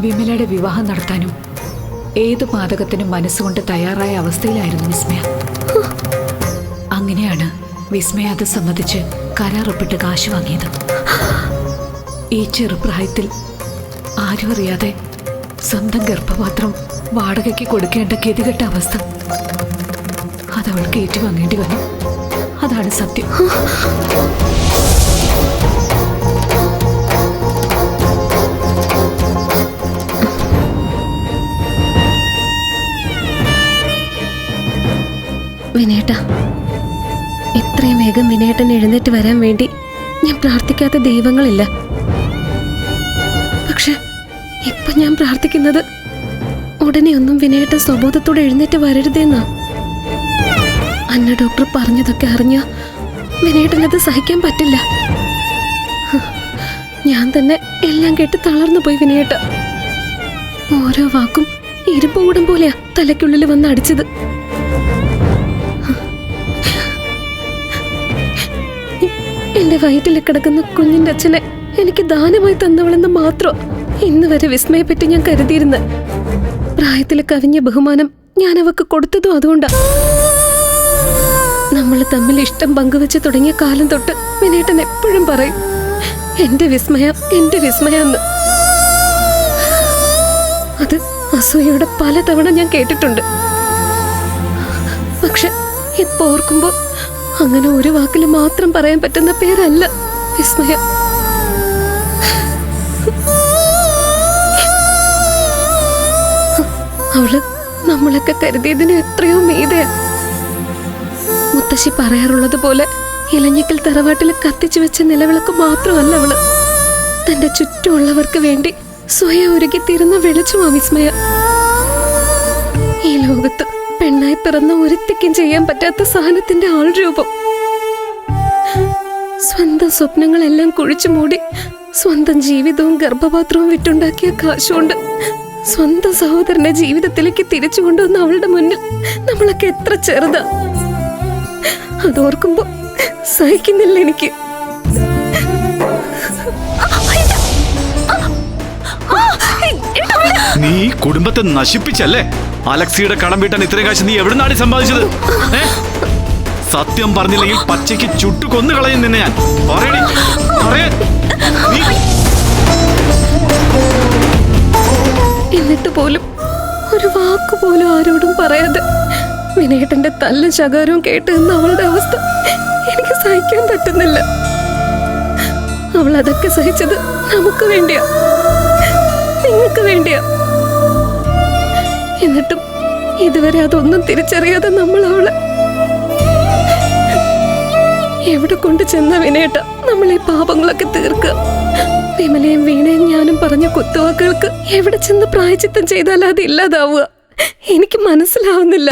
വിമലയുടെ വിവാഹം നടത്താനും ഏത് പാതകത്തിനും മനസ്സുകൊണ്ട് തയ്യാറായ അവസ്ഥയിലായിരുന്നു വിസ്മയ. അങ്ങനെയാണ് വിസ്മയ അത് സമ്മതിച്ച് കരാറൊപ്പിട്ട് കാശ് വാങ്ങിയത്. ഈ ചെറുപ്രായത്തിൽ ആരും അറിയാതെ സ്വന്തം ഗർഭപാത്രം വാടകയ്ക്ക് കൊടുക്കേണ്ട ഗതികെട്ട അവസ്ഥ. അതവൾക്ക് ഏറ്റുവാങ്ങേണ്ടി വന്നു. അതാണ് സത്യം. വിനേട്ട ഇത്രയും വേഗം വിനേട്ടൻ എഴുന്നേറ്റ് വരാൻ വേണ്ടി ഞാൻ പ്രാർത്ഥിക്കാത്ത ദൈവങ്ങളില്ല. പക്ഷെ ഇപ്പൊ ഞാൻ പ്രാർത്ഥിക്കുന്നത് ഉടനെ ഒന്നും വിനേട്ടൻ സ്വബോധത്തോടെ എഴുന്നേറ്റ് വരരുതെന്നാ. അന്ന ഡോക്ടർ പറഞ്ഞതൊക്കെ അറിഞ്ഞ വിനേട്ടനത് സഹിക്കാൻ പറ്റില്ല. ഞാൻ തന്നെ എല്ലാം കേട്ട് തളർന്നു പോയി വിനേട്ട. ഓരോ വാക്കും ഇരുമ്പ് കൂടം പോലെയാ തലയ്ക്കുള്ളിൽ വന്ന് അടിച്ചത്. എന്റെ വയറ്റിൽ കിടക്കുന്ന കുഞ്ഞിന്റെ അച്ഛനെ എനിക്ക് ദാനമായി തന്നവളെന്ന് മാത്രം ഇന്ന് വരെ വിസ്മയെപ്പറ്റി ഞാൻ കരുതിയിരുന്നു. പ്രായത്തിൽ കവിഞ്ഞ ബഹുമാനം ഞാൻ അവക്ക് കൊടുത്തതും അതുകൊണ്ടാ. നമ്മൾ തമ്മിൽ ഇഷ്ടം പങ്കുവെച്ച് തുടങ്ങിയ കാലം തൊട്ട് വിനേട്ടൻ എപ്പോഴും പറയും എന്റെ വിസ്മയ എന്റെ വിസ്മയ എന്ന്. അത് അസൂയയുടെ പലതവണ ഞാൻ കേട്ടിട്ടുണ്ട്. പക്ഷെ ഇപ്പൊ ഓർക്കുമ്പോ അങ്ങനെ ഒരു വാക്കിൽ മാത്രം പറയാൻ പറ്റുന്ന പേരല്ല വിസ്മയ. അവൾ നമ്മളൊക്കെ കരുതിയതിന് എത്രയോ മീതയാ. മുത്തശ്ശി പറയാറുള്ളത് പോലെ ഇലഞ്ഞിക്കൽ തറവാട്ടിൽ കത്തിച്ചു വെച്ച നിലവിളക്ക് മാത്രമല്ല അവൾ. തന്റെ ചുറ്റുമുള്ളവർക്ക് വേണ്ടി സ്വയം ഒരുക്കിത്തീരുന്ന വെളിച്ചമാ വിസ്മയ. ഈ ലോകത്ത് പെണ്ണായി പിറന്ന ഒരുത്തിക്കും ചെയ്യാൻ പറ്റാത്ത സഹനത്തിന്റെ ആൾ രൂപം സ്വന്തം സ്വപ്നങ്ങളെല്ലാം കുഴിച്ചു മൂടി സ്വന്തം ജീവിതവും ഗർഭപാത്രവും വിട്ടുണ്ടാക്കിയ കാശുകൊണ്ട് സ്വന്തം സഹോദരന്റെ ജീവിതത്തിലേക്ക് തിരിച്ചു കൊണ്ടുവന്ന അവളുടെ മുന്നിൽ നമ്മളൊക്കെ എത്ര ചെറുതാ. അതോർക്കുമ്പോ സഹിക്കുന്നില്ല എനിക്ക്. നീ കുടുംബത്തെ നശിപ്പിച്ചല്ലേ? അലക്സിയുടെ കടം വീട്ടാൻ ഇത്രയും കാശ് നീ എവിടുന്നാണ് സമ്പാദിച്ചത്? സത്യം പറഞ്ഞില്ലെങ്കിൽ പച്ചയ്ക്ക് ചുട്ടു കൊന്നു കളയും നിന്നെ ഞാൻ. എന്നിട്ട് പോലും ഒരു വാക്ക് പോലും ആരോടും പറയാതെ വിനേട്ടന്റെ തല്ലും ശകാരവും കേട്ട് നിന്ന അവളുടെ അവസ്ഥ എനിക്ക് സഹിക്കാൻ പറ്റുന്നില്ല. അവൾ അതൊക്കെ സഹിച്ചത് നമുക്ക് വേണ്ടിയാ. നിങ്ങൾക്ക് വേണ്ടിയാ. എന്നിട്ടും ഇതുവരെ അതൊന്നും തിരിച്ചറിയാതെ നമ്മൾ അവളെ എവിടെ കൊണ്ട് ചെന്ന വിനേട്ട നമ്മൾ ഈ പാപങ്ങളൊക്കെ തീർക്കുക വിമലയും വീണയും ഞാനും പറഞ്ഞ കുത്തുവാക്കുകൾക്ക് എവിടെ ചെന്ന് പ്രായച്ചിത്തം ചെയ്താൽ അത് ഇല്ലാതാവുക എനിക്ക് മനസ്സിലാവുന്നില്ല.